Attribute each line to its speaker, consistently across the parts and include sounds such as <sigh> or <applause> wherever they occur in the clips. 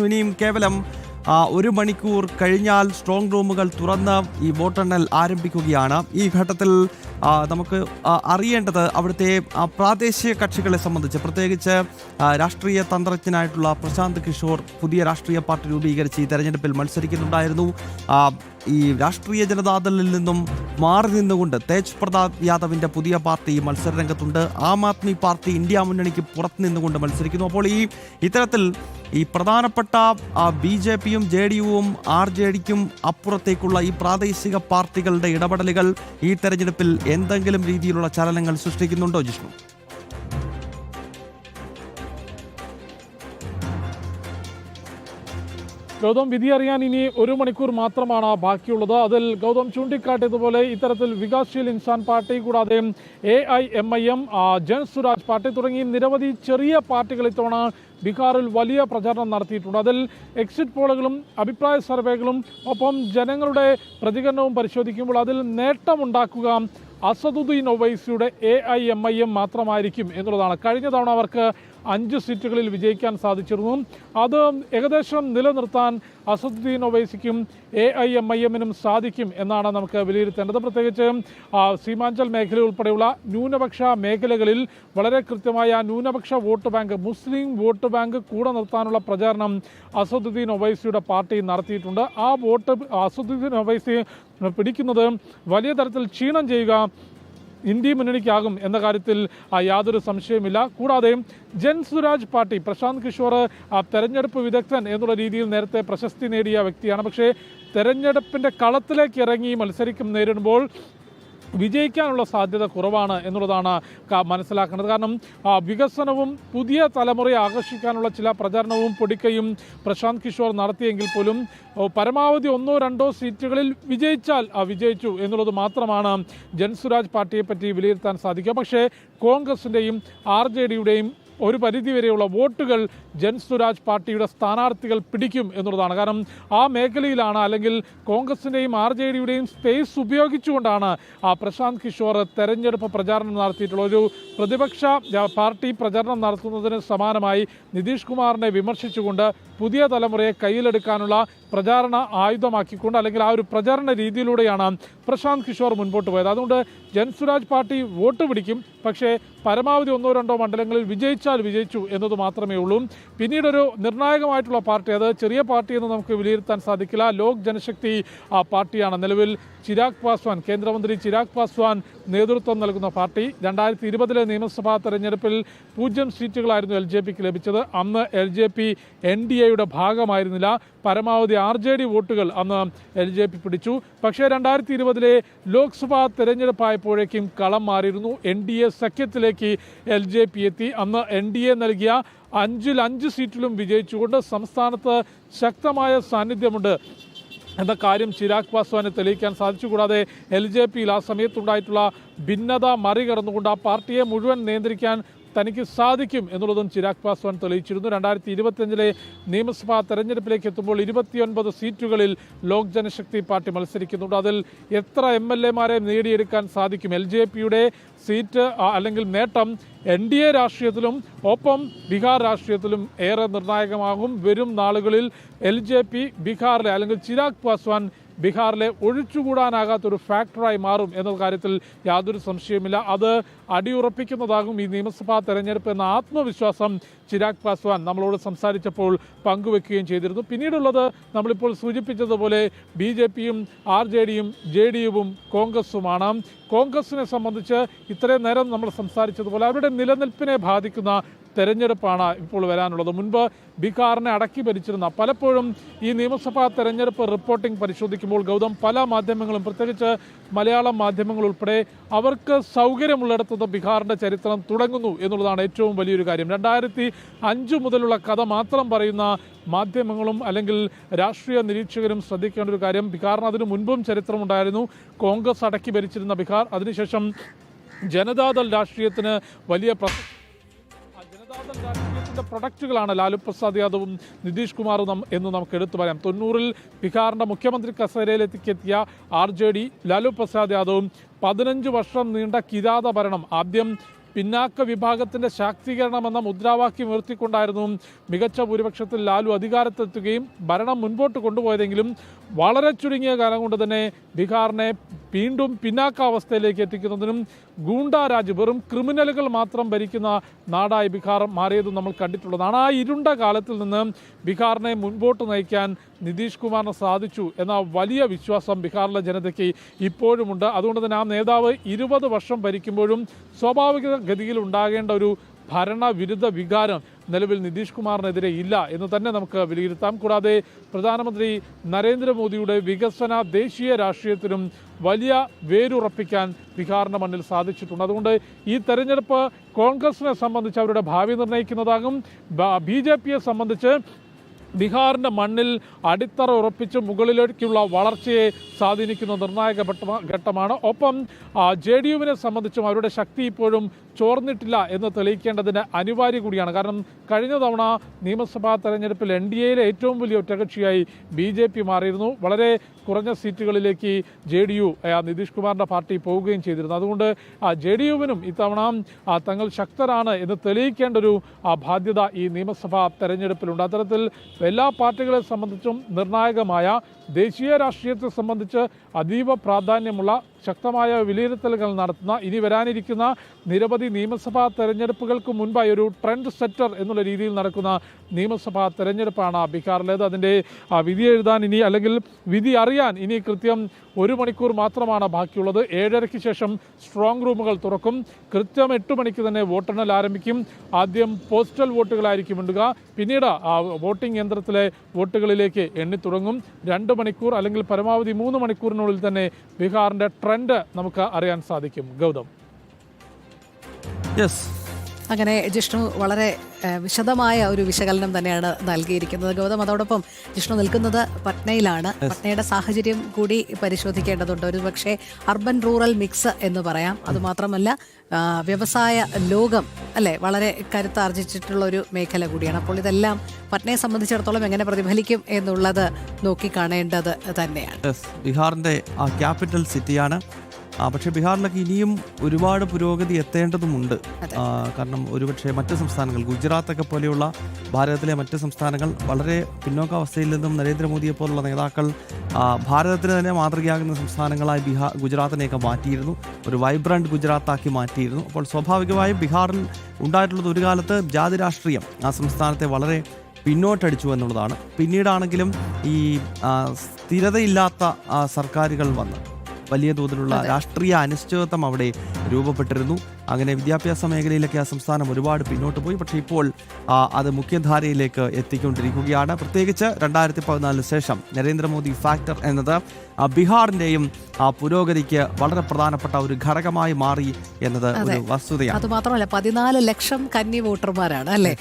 Speaker 1: ഇനിയും കേവലം ഒരു മണിക്കൂർ കഴിഞ്ഞാൽ സ്ട്രോങ് റൂമുകൾ തുറന്ന് ഈ വോട്ടെണ്ണൽ ആരംഭിക്കുകയാണ്. ഈ ഘട്ടത്തിൽ നമുക്ക് അറിയേണ്ടത് അവിടുത്തെ പ്രാദേശിക കക്ഷികളെ സംബന്ധിച്ച് പ്രത്യേകിച്ച് രാഷ്ട്രീയ തന്ത്രജ്ഞനായിട്ടുള്ള പ്രശാന്ത് കിഷോർ പുതിയ രാഷ്ട്രീയ പാർട്ടി രൂപീകരിച്ച് ഈ തെരഞ്ഞെടുപ്പിൽ മത്സരിക്കുന്നുണ്ടായിരുന്നു. ഈ രാഷ്ട്രീയ ജനതാദളിൽ നിന്നും മാറി നിന്നുകൊണ്ട് തേജ് പ്രതാപ് യാദവിന്റെ പുതിയ പാർട്ടി മത്സരരംഗത്തുണ്ട്. ആം ആദ്മി പാർട്ടി ഇന്ത്യ മുന്നണിക്ക് പുറത്ത് നിന്നുകൊണ്ട് മത്സരിക്കുന്നു. അപ്പോൾ ഈ ഇത്തരത്തിൽ ഈ പ്രധാനപ്പെട്ട ബി ജെ പിയും ജെ ഡി യുവും ആർ ജെ ഡിക്കും അപ്പുറത്തേക്കുള്ള ഈ പ്രാദേശിക പാർട്ടികളുടെ ഇടപെടലുകൾ ഈ തെരഞ്ഞെടുപ്പിൽ എന്തെങ്കിലും രീതിയിലുള്ള ചലനങ്ങൾ സൃഷ്ടിക്കുന്നുണ്ടോ ജിഷ്ണു?
Speaker 2: ഗൗതം വിധി അറിയാൻ ഇനി ഒരു മണിക്കൂർ മാത്രമാണ് ബാക്കിയുള്ളത്. അതിൽ ഗൗതം ചൂണ്ടിക്കാട്ടിയതുപോലെ ഇത്തരത്തിൽ വികാസ്ശീൽ ഇൻസാൻ പാർട്ടി കൂടാതെ A I M I M Jan party തുടങ്ങി നിരവധി ചെറിയ പാർട്ടികൾ ഇത്തവണ ബീഹാറിൽ വലിയ പ്രചാരണം നടത്തിയിട്ടുണ്ട്. അതിൽ എക്സിറ്റ് പോളുകളും അഭിപ്രായ സർവേകളും ഒപ്പം ജനങ്ങളുടെ പ്രതികരണവും പരിശോധിക്കുമ്പോൾ അതിൽ നേട്ടമുണ്ടാക്കുക Asaduddin ഒവൈസിയുടെ A I M I M മാത്രമായിരിക്കും എന്നുള്ളതാണ്. കഴിഞ്ഞ തവണ അവർക്ക് അഞ്ച് സീറ്റുകളിൽ വിജയിക്കാൻ സാധിച്ചിരുന്നു. അത് ഏകദേശം നിലനിർത്താൻ അസദുദ്ദീൻ ഒവൈസിക്കും എ ഐ എം ഐ എമ്മിനും സാധിക്കും എന്നാണ് നമുക്ക് വിലയിരുത്തേണ്ടത്. പ്രത്യേകിച്ച് സീമാഞ്ചൽ മേഖല ഉൾപ്പെടെയുള്ള ന്യൂനപക്ഷ മേഖലകളിൽ വളരെ കൃത്യമായ ന്യൂനപക്ഷ വോട്ട് ബാങ്ക് മുസ്ലിം വോട്ട് ബാങ്ക് കൂടെ നിർത്താനുള്ള പ്രചാരണം അസദുദ്ദീൻ ഒവൈസിയുടെ പാർട്ടി നടത്തിയിട്ടുണ്ട്. ആ വോട്ട് അസദുദ്ദീൻ ഒവൈസി പിടിക്കുന്നത് വലിയ തരത്തിൽ ക്ഷീണം ചെയ്യുക ഇന്ത്യ മുന്നണിക്കാകും എന്ന കാര്യത്തിൽ യാതൊരു സംശയമില്ല കൂടാതെ ജൻ സുരാജ് പാർട്ടി പ്രശാന്ത് കിഷോർ തെരഞ്ഞെടുപ്പ് വിദഗ്ധൻ എന്നുള്ള രീതിയിൽ നേരത്തെ പ്രശസ്തി നേടിയ വ്യക്തിയാണ്. പക്ഷേ തെരഞ്ഞെടുപ്പിന്റെ കളത്തിലേക്ക് ഇറങ്ങി മത്സരിക്കും നേരിടുമ്പോൾ വിജയിക്കാനുള്ള സാധ്യത കുറവാണ് എന്നുള്ളതാണ് മനസ്സിലാക്കേണ്ടത്. കാരണം വികസനവും പുതിയ തലമുറയെ ആകർഷിക്കാനുള്ള ചില പ്രചാരണവും പൊടിക്കയും പ്രശാന്ത് കിഷോർ നടത്തിയെങ്കിൽ പോലും പരമാവധി ഒന്നോ രണ്ടോ സീറ്റുകളിൽ വിജയിച്ചാൽ വിജയിച്ചു എന്നുള്ളത് മാത്രമാണ് ജൻസുരാജ് പാർട്ടിയെപ്പറ്റി വിലയിരുത്താൻ സാധിക്കുക. പക്ഷേ കോൺഗ്രസിന്റെയും ആർ ജെ ഡിയുടെയും ഒരു പരിധിവരെയുള്ള വോട്ടുകൾ ജൻ സുരാജ് പാർട്ടിയുടെ സ്ഥാനാർത്ഥികൾ പിടിക്കും എന്നുള്ളതാണ്. കാരണം ആ മേഖലയിലാണ് അല്ലെങ്കിൽ കോൺഗ്രസിന്റെയും ആർ ജെ ഡിയുടെയും സ്പേസ് ഉപയോഗിച്ചുകൊണ്ടാണ് ആ പ്രശാന്ത് കിഷോർ തെരഞ്ഞെടുപ്പ് പ്രചാരണം നടത്തിയിട്ടുള്ള ഒരു പ്രതിപക്ഷ പാർട്ടി പ്രചരണം നടത്തുന്നതിന് സമാനമായി നിതീഷ് കുമാറിനെ വിമർശിച്ചുകൊണ്ട് പുതിയ തലമുറയെ കയ്യിലെടുക്കാനുള്ള പ്രചാരണ ആയുധമാക്കിക്കൊണ്ട് അല്ലെങ്കിൽ ആ ഒരു പ്രചാരണ രീതിയിലൂടെയാണ് പ്രശാന്ത് കിഷോർ മുൻപോട്ട് പോയത്. അതുകൊണ്ട് ജൻസുരാജ് പാർട്ടി വോട്ട് പിടിക്കും. പക്ഷേ പരമാവധി ഒന്നോ രണ്ടോ മണ്ഡലങ്ങളിൽ വിജയിച്ചാൽ വിജയിച്ചു എന്നത് മാത്രമേ ഉള്ളൂ. പിന്നീടൊരു നിർണായകമായിട്ടുള്ള പാർട്ടി അത് ചെറിയ പാർട്ടി എന്ന് നമുക്ക് വിലയിരുത്താൻ സാധിക്കില്ല. ലോക് ജനശക്തി ആ പാർട്ടിയാണ്. നിലവിൽ ചിരാഗ് പാസ്വാൻ കേന്ദ്രമന്ത്രി ചിരാഗ് പാസ്വാൻ നേതൃത്വം നൽകുന്ന പാർട്ടി. രണ്ടായിരത്തി ഇരുപതിലെ നിയമസഭാ തെരഞ്ഞെടുപ്പിൽ പൂജ്യം സീറ്റുകളായിരുന്നു എൽ ജെ പിക്ക് ലഭിച്ചത്. അന്ന് L J P N D എയുടെ ഭാഗമായിരുന്നില്ല. പരമാവധി ആർ ജെ ഡി വോട്ടുകൾ അന്ന് എൽ ജെ പി പിടിച്ചു. പക്ഷേ രണ്ടായിരത്തി ഇരുപതിലെ ലോക്സഭാ തെരഞ്ഞെടുപ്പായപ്പോഴേക്കും കളം മാറിയിരുന്നു. എൻ ഡി എ സഖ്യത്തിലേക്ക് എൽ ജെ പി എത്തി. അന്ന് എൻ ഡി എ നൽകിയ അഞ്ചിൽ അഞ്ച് സീറ്റിലും വിജയിച്ചുകൊണ്ട് സംസ്ഥാനത്ത് ശക്തമായ സാന്നിധ്യമുണ്ട് എന്ന കാര്യം ചിരാഗ് പാസ്വാന് തെളിയിക്കാൻ സാധിച്ചു. കൂടാതെ എൽ ജെ പിയിൽ ആ സമയത്തുണ്ടായിട്ടുള്ള ഭിന്നത മറികടന്നുകൊണ്ട് ആ പാർട്ടിയെ മുഴുവൻ നിയന്ത്രിക്കാൻ തനിക്ക് സാധിക്കും എന്നുള്ളതും ചിരാഗ് പാസ്വാൻ തെളിയിച്ചിരുന്നു. രണ്ടായിരത്തി ഇരുപത്തിയഞ്ചിലെ നിയമസഭാ തെരഞ്ഞെടുപ്പിലേക്ക് എത്തുമ്പോൾ ഇരുപത്തിയൊൻപത് സീറ്റുകളിൽ ലോക് ജനശക്തി പാർട്ടി മത്സരിക്കുന്നുണ്ട്. അതിൽ എത്ര എം എൽ എമാരെ നേടിയെടുക്കാൻ സാധിക്കും? എൽ ജെ പിയുടെ സീറ്റ് അല്ലെങ്കിൽ നേട്ടം എൻ ഡി എ രാഷ്ട്രീയത്തിലും ഒപ്പം ബീഹാർ രാഷ്ട്രീയത്തിലും ഏറെ നിർണായകമാകും. വരും നാളുകളിൽ എൽ ജെ പി ബീഹാറിലെ അല്ലെങ്കിൽ ചിരാഗ് പാസ്വാൻ ബീഹാറിലെ ഒഴിച്ചുകൂടാനാകാത്തൊരു ഫാക്ടറായി മാറും എന്ന കാര്യത്തിൽ യാതൊരു സംശയവുമില്ല. അത് അടിയുറപ്പിക്കുന്നതാകും ഈ നിയമസഭാ തെരഞ്ഞെടുപ്പ് എന്ന ആത്മവിശ്വാസം ചിരാഗ് പാസ്വാൻ നമ്മളോട് സംസാരിച്ചപ്പോൾ പങ്കുവെക്കുകയും ചെയ്തിരുന്നു. പിന്നീടുള്ളത് നമ്മളിപ്പോൾ സൂചിപ്പിച്ചതുപോലെ ബി ജെ പിയും ആർ ജെ ഡിയും ജെ ഡി യുവും കോൺഗ്രസുമാണ്. കോൺഗ്രസിനെ സംബന്ധിച്ച് ഇത്രയും നേരം നമ്മൾ സംസാരിച്ചതുപോലെ അവരുടെ നിലനിൽപ്പിനെ ബാധിക്കുന്ന തെരഞ്ഞെടുപ്പാണ് ഇപ്പോൾ വരാനുള്ളത്. മുൻപ് ബീഹാറിനെ അടക്കി ഭരിച്ചിരുന്ന പലപ്പോഴും ഈ നിയമസഭാ തെരഞ്ഞെടുപ്പ് റിപ്പോർട്ടിംഗ് പരിശോധിക്കുമ്പോൾ ഗൗതം പല മാധ്യമങ്ങളും പ്രത്യേകിച്ച് മലയാളം മാധ്യമങ്ങൾ ഉൾപ്പെടെ അവർക്ക് സൗകര്യമുള്ളിടത്തുനിന്ന് ബീഹാറിന്റെ ചരിത്രം തുടങ്ങുന്നു എന്നുള്ളതാണ് ഏറ്റവും വലിയൊരു കാര്യം. രണ്ടായിരത്തി അഞ്ച് മുതലുള്ള കഥ മാത്രം പറയുന്ന മാധ്യമങ്ങളും അല്ലെങ്കിൽ രാഷ്ട്രീയ നിരീക്ഷകരും ശ്രദ്ധിക്കേണ്ട ഒരു കാര്യം ബീഹാറിന് അതിനു മുൻപും ചരിത്രമുണ്ടായിരുന്നു. കോൺഗ്രസ് അടക്കി ഭരിച്ചിരുന്ന ബീഹാർ അതിനുശേഷം ജനതാദൾ രാഷ്ട്രീയത്തിന് വലിയ പ്രസ പ്രൊഡക്റ്റുകളാണ് ലാലു പ്രസാദ് യാദവും നിതീഷ് കുമാറും എന്ന് നമുക്ക് എടുത്തു പറയാം. തൊണ്ണൂറിൽ ബീഹാറിന്റെ മുഖ്യമന്ത്രി കസേരയിലെത്തിക്കെത്തിയ R J D Lalu Prasad യാദവും പതിനഞ്ച് വർഷം നീണ്ട കിരാത ഭരണം ആദ്യം പിന്നാക്ക വിഭാഗത്തിന്റെ ശാക്തീകരണമെന്ന മുദ്രാവാക്യം ഉയർത്തിക്കൊണ്ടായിരുന്നു മികച്ച ഭൂരിപക്ഷത്തിൽ ലാലു അധികാരത്തെത്തുകയും ഭരണം മുൻപോട്ട് കൊണ്ടുപോയതെങ്കിലും വളരെ ചുരുങ്ങിയ കാലം കൊണ്ട് തന്നെ ബീഹാറിനെ വീണ്ടും പിന്നാക്കാവസ്ഥയിലേക്ക് എത്തിക്കുന്നതിനും ഗൂണ്ടാരാജ് വെറും ക്രിമിനലുകൾ മാത്രം ഭരിക്കുന്ന നാടായി ബീഹാർ മാറിയതും നമ്മൾ കണ്ടിട്ടുള്ളതാണ്. ആ ഇരുണ്ട കാലത്തിൽ നിന്ന് ബീഹാറിനെ മുൻപോട്ട് നയിക്കാൻ നിതീഷ് കുമാറിന് സാധിച്ചു എന്ന വലിയ വിശ്വാസം ബീഹാറിലെ ജനതയ്ക്ക് ഇപ്പോഴുമുണ്ട്. അതുകൊണ്ട് തന്നെ ആ നേതാവ് ഇരുപത് വർഷം ഭരിക്കുമ്പോഴും സ്വാഭാവിക ഗതിയിൽ ഉണ്ടാകേണ്ട ഒരു ഭരണവിരുദ്ധ വികാരം നിലവിൽ നിതീഷ് കുമാറിനെതിരെ ഇല്ല എന്ന് തന്നെ നമുക്ക് വിലയിരുത്താം. കൂടാതെ പ്രധാനമന്ത്രി നരേന്ദ്രമോദിയുടെ വികസന ദേശീയ രാഷ്ട്രീയത്തിനും വലിയ വേരുറപ്പിക്കാൻ ബീഹാറിന്റെ മണ്ണിൽ സാധിച്ചിട്ടുണ്ട്. അതുകൊണ്ട് ഈ തെരഞ്ഞെടുപ്പ് കോൺഗ്രസിനെ സംബന്ധിച്ച് അവരുടെ ഭാവി നിർണയിക്കുന്നതാകും. ബി ജെ പിയെ സംബന്ധിച്ച് ബീഹാറിന്റെ മണ്ണിൽ അടിത്തറ ഉറപ്പിച്ച് മുകളിലേക്കുള്ള വളർച്ചയെ സ്വാധീനിക്കുന്ന നിർണായക ഘട്ടമാണ്. ഒപ്പം ജെ ഡി യുവിനെ സംബന്ധിച്ചും അവരുടെ ശക്തി ഇപ്പോഴും ചോർന്നിട്ടില്ല എന്ന് തെളിയിക്കേണ്ടതിന് അനിവാര്യ കൂടിയാണ്. കാരണം കഴിഞ്ഞ തവണ നിയമസഭാ തെരഞ്ഞെടുപ്പിൽ എൻ ഡി എയിലെ ഏറ്റവും വലിയ ഒറ്റകക്ഷിയായി ബി ജെ പി മാറിയിരുന്നു. വളരെ കുറഞ്ഞ സീറ്റുകളിലേക്ക് ജെ ഡി യു നിതീഷ് കുമാറിന്റെ പാർട്ടി പോവുകയും ചെയ്തിരുന്നു. അതുകൊണ്ട് ജെ ഡി യുവിനും ഇത്തവണ തങ്ങൾ ശക്തരാണ് എന്ന് തെളിയിക്കേണ്ട ഒരു ബാധ്യത ഈ നിയമസഭാ തെരഞ്ഞെടുപ്പിലുണ്ട്. അത്തരത്തിൽ എല്ലാ പാർട്ടികളെ സംബന്ധിച്ചും നിർണായകമായ ദേശീയ രാഷ്ട്രീയത്തെ സംബന്ധിച്ച് അതീവ പ്രാധാന്യമുള്ള ശക്തമായ വിലയിരുത്തലുകൾ നടത്തുന്ന ഇനി വരാനിരിക്കുന്ന നിരവധി നിയമസഭാ തെരഞ്ഞെടുപ്പുകൾക്ക് മുൻപായി ഒരു ട്രെൻഡ് സെറ്റർ എന്നുള്ള രീതിയിൽ നടക്കുന്ന നിയമസഭാ തെരഞ്ഞെടുപ്പാണ് ബീഹാറിലേത്. അതിന്റെ വിധി എഴുതാൻ ഇനി അല്ലെങ്കിൽ വിധി അറിയാൻ ഇനി കൃത്യം ഒരു മണിക്കൂർ മാത്രമാണ് ബാക്കിയുള്ളത്. ഏഴരയ്ക്ക് ശേഷം സ്ട്രോങ് റൂമുകൾ തുറക്കും. കൃത്യം എട്ട് മണിക്ക് തന്നെ വോട്ടെണ്ണൽ ആരംഭിക്കും. ആദ്യം പോസ്റ്റൽ വോട്ടുകളായിരിക്കും ഉണ്ടുക പിന്നീട് വോട്ടിംഗ് യന്ത്രത്തിലെ വോട്ടുകളിലേക്ക് എണ്ണിത്തുടങ്ങും രണ്ട് മണിക്കൂർ അല്ലെങ്കിൽ പരമാവധി മൂന്ന് മണിക്കൂറിനുള്ളിൽ തന്നെ ബീഹാറിന്റെ ട്രെൻഡ് നമുക്ക് അറിയാൻ സാധിക്കും. ഗൗതം.
Speaker 1: യെസ്
Speaker 3: അങ്ങനെ ജിഷ്ണു വളരെ വിശദമായ ഒരു വിശകലനം തന്നെയാണ് നൽകിയിരിക്കുന്നത്. ഗൗതം അതോടൊപ്പം ജിഷ്ണു നിൽക്കുന്നത് പട്നയിലാണ്. പട്നയുടെ സാഹചര്യം കൂടി പരിശോധിക്കേണ്ടതുണ്ട്. ഒരു പക്ഷേ അർബൻ റൂറൽ മിക്സ് എന്ന് പറയാം. അതുമാത്രമല്ല വ്യവസായ ലോകം അല്ലേ വളരെ കരുത്താർജിച്ചിട്ടുള്ള ഒരു മേഖല കൂടിയാണ്. അപ്പോൾ ഇതെല്ലാം പട്നയെ സംബന്ധിച്ചിടത്തോളം എങ്ങനെ പ്രതിഫലിക്കും എന്നുള്ളത് നോക്കിക്കാണേണ്ടത് തന്നെയാണ്.
Speaker 1: ബീഹാറിന്റെ ക്യാപിറ്റൽ സിറ്റിയാണ്. പക്ഷേ ബീഹാറിലൊക്കെ ഇനിയും ഒരുപാട് പുരോഗതി എത്തേണ്ടതുമുണ്ട്. കാരണം ഒരുപക്ഷെ മറ്റ് സംസ്ഥാനങ്ങൾ ഗുജറാത്തൊക്കെ പോലെയുള്ള ഭാരതത്തിലെ മറ്റ് സംസ്ഥാനങ്ങൾ വളരെ പിന്നോക്കാവസ്ഥയിൽ നിന്നും നരേന്ദ്രമോദിയെ പോലുള്ള നേതാക്കൾ ഭാരതത്തിന് തന്നെ മാതൃകയാകുന്ന സംസ്ഥാനങ്ങളായി ബീഹാർ ഗുജറാത്തിനെയൊക്കെ മാറ്റിയിരുന്നു. ഒരു വൈബ്രന്റ് ഗുജറാത്താക്കി മാറ്റിയിരുന്നു. അപ്പോൾ സ്വാഭാവികമായും ബീഹാറിൽ ഉണ്ടായിട്ടുള്ളത് ഒരു കാലത്ത് ജാതി രാഷ്ട്രീയം ആ സംസ്ഥാനത്തെ വളരെ പിന്നോട്ടടിച്ചു എന്നുള്ളതാണ്. പിന്നീടാണെങ്കിലും ഈ സ്ഥിരതയില്ലാത്ത സർക്കാരുകൾ വന്ന്. വലിയ തോതിലുള്ള രാഷ്ട്രീയ അനിശ്ചിതത്വം അവിടെ രൂപപ്പെട്ടിരുന്നു. അങ്ങനെ വിദ്യാഭ്യാസ മേഖലയിലൊക്കെ ആ സംസ്ഥാനം ഒരുപാട് പിന്നോട്ട് പോയി. പക്ഷേ ഇപ്പോൾ അത് മുഖ്യധാരയിലേക്ക് എത്തിക്കൊണ്ടിരിക്കുകയാണ്. പ്രത്യേകിച്ച് രണ്ടായിരത്തി പതിനാലിന് ശേഷം നരേന്ദ്രമോദി ഫാക്ടർ എന്നത് ബീഹാറിന്റെയും ആ പുരോഗതിക്ക് വളരെ പ്രധാനപ്പെട്ട ഒരു ഘടകമായി മാറി എന്നത് ഒരു വസ്തുതയാണ്.
Speaker 3: അതുമാത്രമല്ല പതിനാല് ലക്ഷം കന്നി വോട്ടർമാരാണ് അല്ലേ?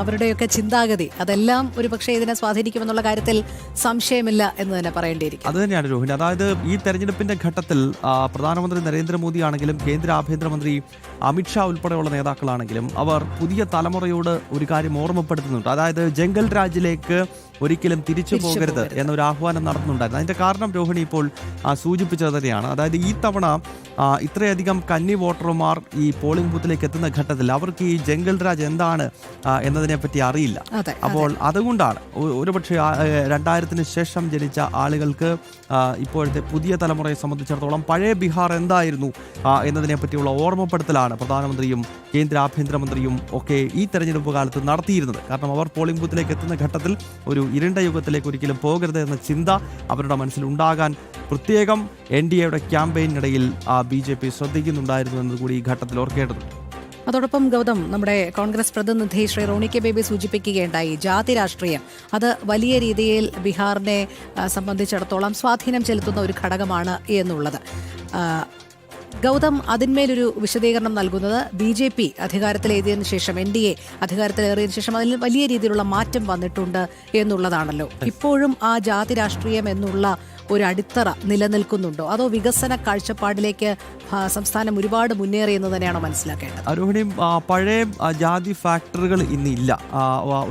Speaker 3: അവരുടെയൊക്കെ ചിന്താഗതി അതെല്ലാം ഒരു പക്ഷേ ഇതിനെ സ്വാധീനിക്കുമെന്നുള്ള കാര്യത്തിൽ സംശയമില്ല എന്ന് തന്നെ പറയേണ്ടിയിരിക്കും
Speaker 1: അത് തന്നെയാണ് രോഹിണി. അതായത് ഈ തെരഞ്ഞെടുപ്പിന്റെ ഘട്ടത്തിൽ പ്രധാനമന്ത്രി നരേന്ദ്രമോദി ആണെങ്കിലും കേന്ദ്ര ആഭ്യന്തരമന്ത്രി അമിത്ഷാ ഉൾപ്പെടെയുള്ള നേതാക്കളാണെങ്കിലും അവർ പുതിയ തലമുറയോട് ഒരു കാര്യം ഓർമ്മപ്പെടുത്തുന്നുണ്ട്. അതായത് ജംഗൽ രാജിലേക്ക് ഒരിക്കലും തിരിച്ചു പോകരുത്. എന്നൊരു ആഹ്വാനം നടത്തുന്നുണ്ടായിരുന്നു അതിന്റെ കാരണം രോഹിണി ഇപ്പോൾ സൂചിപ്പിച്ചത് തന്നെയാണ്. അതായത് ഈ തവണ ഇത്രയധികം കന്നി വോട്ടർമാർ ഈ പോളിംഗ് ബൂത്തിലേക്ക് എത്തുന്ന ഘട്ടത്തിൽ അവർക്ക് ഈ ജംഗൽ രാജ് എന്താണ് എന്നതിനെ പറ്റി അറിയില്ല. അപ്പോൾ അതുകൊണ്ടാണ് ഒരുപക്ഷെ രണ്ടായിരത്തിന് ശേഷം ജനിച്ച ആളുകൾക്ക് ഇപ്പോഴത്തെ പുതിയ തലമുറയെ സംബന്ധിച്ചിടത്തോളം പഴയ ബീഹാർ എന്തായിരുന്നു എന്നതിനെ പറ്റിയുള്ള ഓർമ്മപ്പെടുത്തലാണ് പ്രധാനമന്ത്രിയും കേന്ദ്ര ആഭ്യന്തരമന്ത്രിയും ഒക്കെ ഈ തെരഞ്ഞെടുപ്പ് കാലത്ത് നടത്തിയിരുന്നത്. കാരണം അവർ പോളിംഗ് ബൂത്തിലേക്ക് എത്തുന്ന ഘട്ടത്തിൽ ഒരു ഇരുണ്ട യുഗത്തിലേക്ക് ഒരിക്കലും പോകരുത് എന്ന ചിന്ത അവരുടെ മനസ്സിലുണ്ടാകാൻ പ്രത്യേകം എൻ ഡി എയുടെ ക്യാമ്പയിനിടയിൽ ബി ജെ പി ശ്രദ്ധിക്കുന്നുണ്ടായിരുന്നു എന്നതുകൂടി ഈ ഘട്ടത്തിൽ ഓർക്കേണ്ടതുണ്ട്.
Speaker 3: അതോടൊപ്പം ഗൗതം നമ്മുടെ കോൺഗ്രസ് പ്രതിനിധി ശ്രീ റോണി കെ ബേബി സൂചിപ്പിക്കുകയുണ്ടായി. ജാതി രാഷ്ട്രീയം അത് വലിയ രീതിയിൽ ബീഹാറിനെ ആ, സംബന്ധിച്ചിടത്തോളം സ്വാധീനം ചെലുത്തുന്ന ഒരു ഘടകമാണ് എന്നുള്ളത്. ആ, ഗൗതം അതിന്മേലൊരു വിശദീകരണം നൽകുന്നത് ബി ജെ പി അധികാരത്തിലേറിയതിനു ശേഷം എൻ ഡി എ അധികാരത്തിലേറിയതിനു ശേഷം അതിൽ വലിയ രീതിയിലുള്ള മാറ്റം വന്നിട്ടുണ്ട് എന്നുള്ളതാണല്ലോ. ഇപ്പോഴും ആ ജാതി രാഷ്ട്രീയം എന്നുള്ള ഒരു അടിത്തറ നിലനിൽക്കുന്നുണ്ടോ? അതോ വികസന കാഴ്ചപ്പാടിലേക്ക് സംസ്ഥാനം ഒരുപാട് മുന്നേറി എന്ന് തന്നെയാണോ മനസ്സിലാക്കേണ്ടത്?
Speaker 1: അരോഹിണി പഴയ ജാതി ഫാക്ടറികൾ ഇന്നില്ല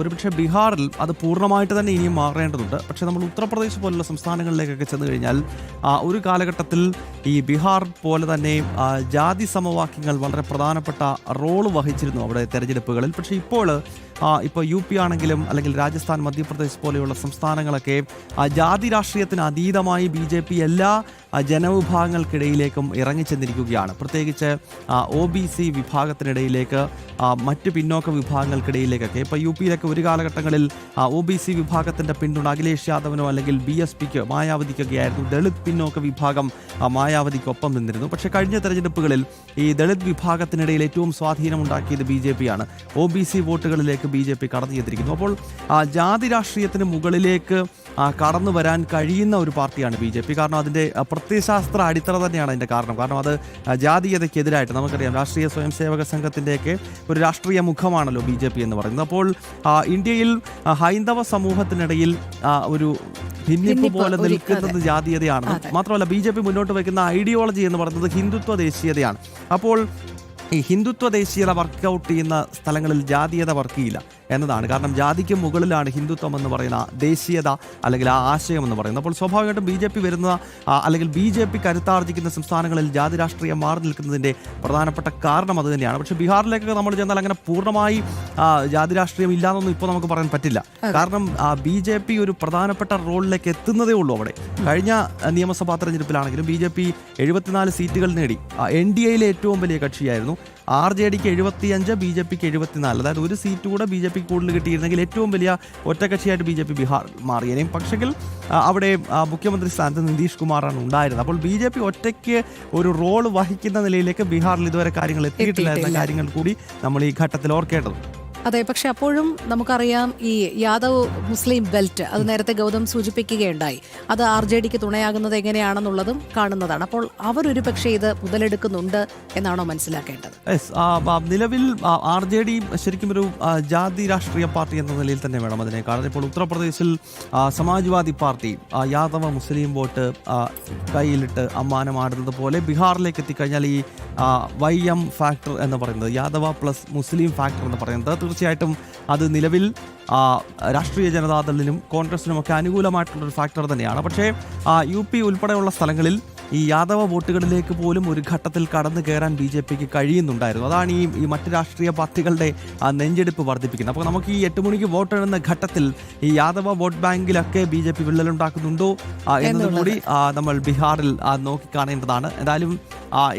Speaker 1: ഒരുപക്ഷെ ബീഹാറിൽ അത് പൂർണമായിട്ട് തന്നെ ഇനിയും മാറേണ്ടതുണ്ട്. പക്ഷെ നമ്മൾ ഉത്തർപ്രദേശ് പോലുള്ള സംസ്ഥാനങ്ങളിലേക്കൊക്കെ ചെന്ന് കഴിഞ്ഞാൽ ഒരു കാലഘട്ടത്തിൽ ഈ ബീഹാർ പോലെ തന്നെ ജാതി സമവാക്യങ്ങൾ വളരെ പ്രധാനപ്പെട്ട റോൾ വഹിച്ചിരുന്നു അവിടെ തെരഞ്ഞെടുപ്പുകളിൽ. പക്ഷേ ഇപ്പോൾ ഇപ്പോൾ യു പി ആണെങ്കിലും അല്ലെങ്കിൽ രാജസ്ഥാൻ മധ്യപ്രദേശ് പോലെയുള്ള സംസ്ഥാനങ്ങളൊക്കെ ജാതി രാഷ്ട്രീയത്തിന് അതീതമായി ബി എല്ലാ ജനവിഭാഗങ്ങൾക്കിടയിലേക്കും ഇറങ്ങിച്ചെന്നിരിക്കുകയാണ് പ്രത്യേകിച്ച് ഒ ബി സി വിഭാഗത്തിനിടയിലേക്ക് മറ്റ് പിന്നോക്ക വിഭാഗങ്ങൾക്കിടയിലേക്കൊക്കെ. ഇപ്പോൾ യു പിയിലൊക്കെ ഒരു കാലഘട്ടങ്ങളിൽ ഒ ബി സി വിഭാഗത്തിന്റെ പിന്തുണ അഖിലേഷ് യാദവിനോ അല്ലെങ്കിൽ ബി എസ് പിക്ക് മായാവതിക്കൊക്കെ ആയിരുന്നു ദളിത് പിന്നോക്ക വിഭാഗം മായാവതിക്കൊപ്പം നിന്നിരുന്നു. പക്ഷേ കഴിഞ്ഞ തെരഞ്ഞെടുപ്പുകളിൽ ഈ ദളിത് വിഭാഗത്തിനിടയിൽ ഏറ്റവും സ്വാധീനമുണ്ടാക്കിയത് ബി ജെ പിയാണ്. ഒ ബി സി വോട്ടുകളിലേക്ക് ബി ജെ പി കടന്നു ചെയ്തിരിക്കുന്നു അപ്പോൾ ജാതി രാഷ്ട്രീയത്തിന് മുകളിലേക്ക് കടന്നു വരാൻ കഴിയുന്ന ഒരു പാർട്ടിയാണ് ബി ജെ പി. കാരണം അതിന്റെ പ്രത്യയശാസ്ത്ര അടിത്തറ തന്നെയാണ് അതിന്റെ കാരണം. കാരണം അത് ജാതീയതയ്ക്കെതിരായിട്ട് നമുക്കറിയാം രാഷ്ട്രീയ സ്വയം സേവക സംഘത്തിന്റെയൊക്കെ ഒരു രാഷ്ട്രീയ മുഖമാണല്ലോ ബി ജെ പി എന്ന് പറയുന്നത്. അപ്പോൾ ഇന്ത്യയിൽ ഹൈന്ദവ സമൂഹത്തിനിടയിൽ ഒരു ഭിന്നിപ്പ് പോലെ നിൽക്കുന്നത് ജാതീയതയാണ്. മാത്രമല്ല ബി ജെ പി മുന്നോട്ട് വയ്ക്കുന്ന ഐഡിയോളജി എന്ന് പറയുന്നത് ഹിന്ദുത്വ ദേശീയതയാണ്. അപ്പോൾ ഈ ഹിന്ദുത്വ ദേശീയത വർക്കൗട്ട് ചെയ്യുന്ന സ്ഥലങ്ങളിൽ ജാതീയത വർക്ക് ചെയ്യില്ല എന്നതാണ്. കാരണം ജാതിക്ക് മുകളിലാണ് ഹിന്ദുത്വം എന്ന് പറയുന്ന ദേശീയത അല്ലെങ്കിൽ ആ ആശയം എന്ന് പറയുന്നത്. അപ്പോൾ സ്വാഭാവികമായിട്ടും ബി ജെ പി വരുന്ന അല്ലെങ്കിൽ ബി ജെ പി കരുത്താർജിക്കുന്ന സംസ്ഥാനങ്ങളിൽ ജാതി രാഷ്ട്രീയം മാറി നിൽക്കുന്നതിന്റെ പ്രധാനപ്പെട്ട കാരണം അത് തന്നെയാണ്. പക്ഷെ ബീഹാറിലേക്കൊക്കെ നമ്മൾ ചെന്നാൽ അങ്ങനെ പൂർണമായി ജാതി രാഷ്ട്രീയം ഇല്ലാന്നൊന്നും ഇപ്പോൾ നമുക്ക് പറയാൻ പറ്റില്ല. കാരണം ബി ജെ പി ഒരു പ്രധാനപ്പെട്ട റോളിലേക്ക് എത്തുന്നതേ ഉള്ളൂ അവിടെ. കഴിഞ്ഞ നിയമസഭാ തെരഞ്ഞെടുപ്പിലാണെങ്കിലും ബി ജെ പി എഴുപത്തിനാല് സീറ്റുകൾ നേടി. എൻ ഡി എയിലെ ഏറ്റവും വലിയ കക്ഷിയായിരുന്നു. ആർ ജെ ഡിക്ക് എഴുപത്തിയഞ്ച് ബി ജെ പിക്ക് എഴുപത്തിനാല്. അതായത് ഒരു സീറ്റ് കൂടെ ബി ജെ പിക്ക് കൂടുതൽ കിട്ടിയിരുന്നെങ്കിൽ ഏറ്റവും വലിയ ഒറ്റക്കക്ഷിയായിട്ട് ബി ജെ പി ബീഹാർ മാറിയേനെയും പക്ഷെങ്കിൽ അവിടെ മുഖ്യമന്ത്രി സ്ഥാനത്ത് നിതീഷ് കുമാറാണ് ഉണ്ടായിരുന്നത്. അപ്പോൾ ബി ജെ പി ഒറ്റയ്ക്ക് ഒരു റോൾ വഹിക്കുന്ന നിലയിലേക്ക് ബീഹാറിൽ ഇതുവരെ കാര്യങ്ങൾ എത്തിയിട്ടില്ല എന്ന കാര്യങ്ങൾ കൂടി നമ്മൾ ഈ ഘട്ടത്തിൽ ഓർക്കേണ്ടത്
Speaker 3: അതെ പക്ഷെ അപ്പോഴും നമുക്കറിയാം ഈ യാദവ് മുസ്ലിം ബെൽറ്റ് അത് നേരത്തെ ഗൗതം സൂചിപ്പിക്കുകയുണ്ടായി. അത് ആർ ജെ ഡിക്ക് തുണയാകുന്നത് എങ്ങനെയാണെന്നുള്ളതും കാണുന്നതാണ്. അപ്പോൾ അവരൊരു പക്ഷേ ഇത് മുതലെടുക്കുന്നുണ്ട് എന്നാണോ മനസ്സിലാക്കേണ്ടത്?
Speaker 1: നിലവിൽ ആർ ജെ ഡി ശരിക്കും ഒരു ജാതി രാഷ്ട്രീയ പാർട്ടി എന്ന നിലയിൽ തന്നെ വേണം അതിനെ കാണാൻ. ഇപ്പോൾ ഉത്തർപ്രദേശിൽ സമാജ്വാദി പാർട്ടി യാദവ മുസ്ലിം വോട്ട് കയ്യിലിട്ട് അമ്മാനമാടുന്നത് പോലെ ബീഹാറിലേക്ക് എത്തിക്കഴിഞ്ഞാൽ ഈ വൈ എം ഫാക്ടർ എന്ന് പറയുന്നത് യാദവ പ്ലസ് മുസ്ലിം ഫാക്ടർ എന്ന് പറയുന്നത് തീർച്ചയായിട്ടും അത് നിലവിൽ രാഷ്ട്രീയ ജനതാദളിനും കോൺഗ്രസിനുമൊക്കെ അനുകൂലമായിട്ടുള്ളൊരു ഫാക്ടർ തന്നെയാണ്. പക്ഷേ യു പി ഉൾപ്പെടെയുള്ള സ്ഥലങ്ങളിൽ ഈ യാദവ വോട്ടുകളിലേക്ക് പോലും ഒരു ഘട്ടത്തിൽ കടന്നു കയറാൻ ബി ജെ പിക്ക് കഴിയുന്നുണ്ടായിരുന്നു. അതാണ് ഈ ഈ മറ്റ് രാഷ്ട്രീയ പാർട്ടികളുടെ ആ, നെഞ്ചെടുപ്പ് വർദ്ധിപ്പിക്കുന്നത്. അപ്പോൾ നമുക്ക് ഈ എട്ട് മണിക്ക് വോട്ടെടുന്ന ഘട്ടത്തിൽ ഈ യാദവ വോട്ട് ബാങ്കിലൊക്കെ ബി ജെ പി വിള്ളലുണ്ടാക്കുന്നുണ്ടോ? എന്നതുകൂടി കൂടി നമ്മൾ ബീഹാറിൽ നോക്കിക്കാണേണ്ടതാണ്. എന്തായാലും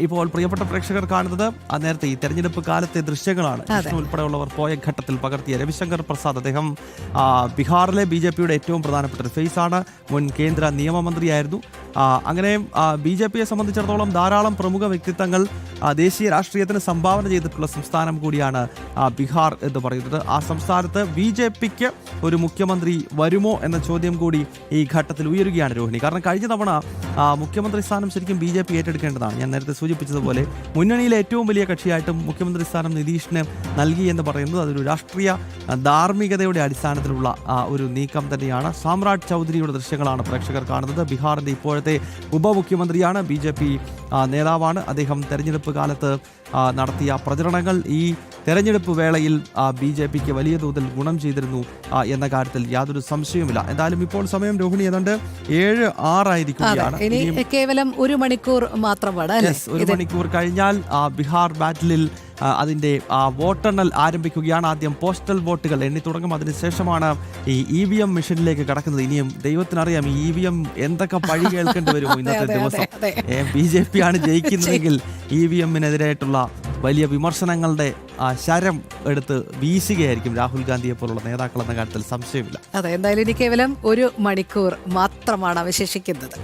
Speaker 1: ഇപ്പോൾ പ്രിയപ്പെട്ട പ്രേക്ഷകർ കാണുന്നത് നേരത്തെ ഈ തെരഞ്ഞെടുപ്പ് കാലത്തെ ദൃശ്യങ്ങളാണ്. വിഷ്ണു ഉൾപ്പെടെയുള്ളവർ പോയ ഘട്ടത്തിൽ പകർത്തിയ രവിശങ്കർ പ്രസാദ് അദ്ദേഹം ബീഹാറിലെ ബി ജെ പിയുടെ ഏറ്റവും പ്രധാനപ്പെട്ട ഒരു ആണ്. മുൻ കേന്ദ്ര നിയമമന്ത്രിയായിരുന്നു. അങ്ങനെ ബി ജെ പിയെ സംബന്ധിച്ചിടത്തോളം ധാരാളം പ്രമുഖ വ്യക്തിത്വങ്ങൾ ദേശീയ രാഷ്ട്രീയത്തിന് സംഭാവന ചെയ്തിട്ടുള്ള സംസ്ഥാനം കൂടിയാണ് ബീഹാർ എന്ന് പറയുന്നത്. ആ സംസ്ഥാനത്ത് ബി ജെ പിക്ക് ഒരു മുഖ്യമന്ത്രി വരുമോ എന്ന ചോദ്യം കൂടി ഈ ഘട്ടത്തിൽ ഉയരുകയാണ് രോഹിണി. കാരണം കഴിഞ്ഞ തവണ മുഖ്യമന്ത്രി സ്ഥാനം ശരിക്കും ബി ജെ പി ഏറ്റെടുക്കേണ്ടതാണ്. ഞാൻ നേരത്തെ സൂചിപ്പിച്ചതുപോലെ മുന്നണിയിലെ ഏറ്റവും വലിയ കക്ഷിയായിട്ടും മുഖ്യമന്ത്രി സ്ഥാനം നിതീഷിന് നൽകി എന്ന് പറയുന്നത് അതൊരു രാഷ്ട്രീയ ധാർമ്മികതയുടെ അടിസ്ഥാനത്തിലുള്ള ഒരു നീക്കം തന്നെയാണ്. സാമ്രാട്ട് ചൗധരിയുടെ ദൃശ്യങ്ങളാണ് പ്രേക്ഷകർ കാണുന്നത്. ബീഹാറിന്റെ ഇപ്പോഴത്തെ ഉപമുഖ്യമന്ത്രിയാണ് ബി ജെ പി നേതാവാണ്. അദ്ദേഹം തെരഞ്ഞെടുപ്പ് കാലത്ത് നടത്തിയ പ്രചരണങ്ങൾ ഈ തെരഞ്ഞെടുപ്പ് വേളയിൽ ബി ജെ പിക്ക് വലിയ തോതിൽ ഗുണം ചെയ്തിരുന്നു എന്ന കാര്യത്തിൽ യാതൊരു സംശയവുമില്ല. എന്തായാലും ഇപ്പോൾ സമയം രോഹിണി ഏതാണ്ട് ഏഴ്
Speaker 3: ആറായിരിക്കും
Speaker 1: ആറായിരിക്കുകയാണ്
Speaker 3: കേവലം ഒരു മണിക്കൂർ മാത്രമാണ്
Speaker 1: ഒരു മണിക്കൂർ കഴിഞ്ഞാൽ ബീഹാർ ബാറ്റിലിൽ ആ, അതിന്റെ ആ, വോട്ടെണ്ണൽ ആരംഭിക്കുകയാണ് ആദ്യം. പോസ്റ്റൽ വോട്ടുകൾ എണ്ണി തുടങ്ങും. അതിനുശേഷമാണ് ഈ ഇ വി എം മെഷീനിലേക്ക് കടക്കുന്നത്. ഇനിയും ദൈവത്തിനറിയാം ഈ ഇ വി എം എന്തൊക്കെ പഴി കേൾക്കേണ്ടി വരുമോ ഇന്നത്തെ ദിവസം. ബി ജെ പി ആണ് <laughs> ജയിക്കുന്നതെങ്കിൽ ഇ വി എമ്മിനെതിരായിട്ടുള്ള വലിയ വിമർശനങ്ങളുടെ ആ, ശരം എടുത്ത് വീശുകയായിരിക്കും രാഹുൽ ഗാന്ധിയെ പോലുള്ള നേതാക്കൾ എന്ന കാര്യത്തിൽ സംശയമില്ല.
Speaker 3: അതെ എന്തായാലും ഇനി കേവലം ഒരു മണിക്കൂർ മാത്രമാണ് അവശേഷിക്കുന്നത്.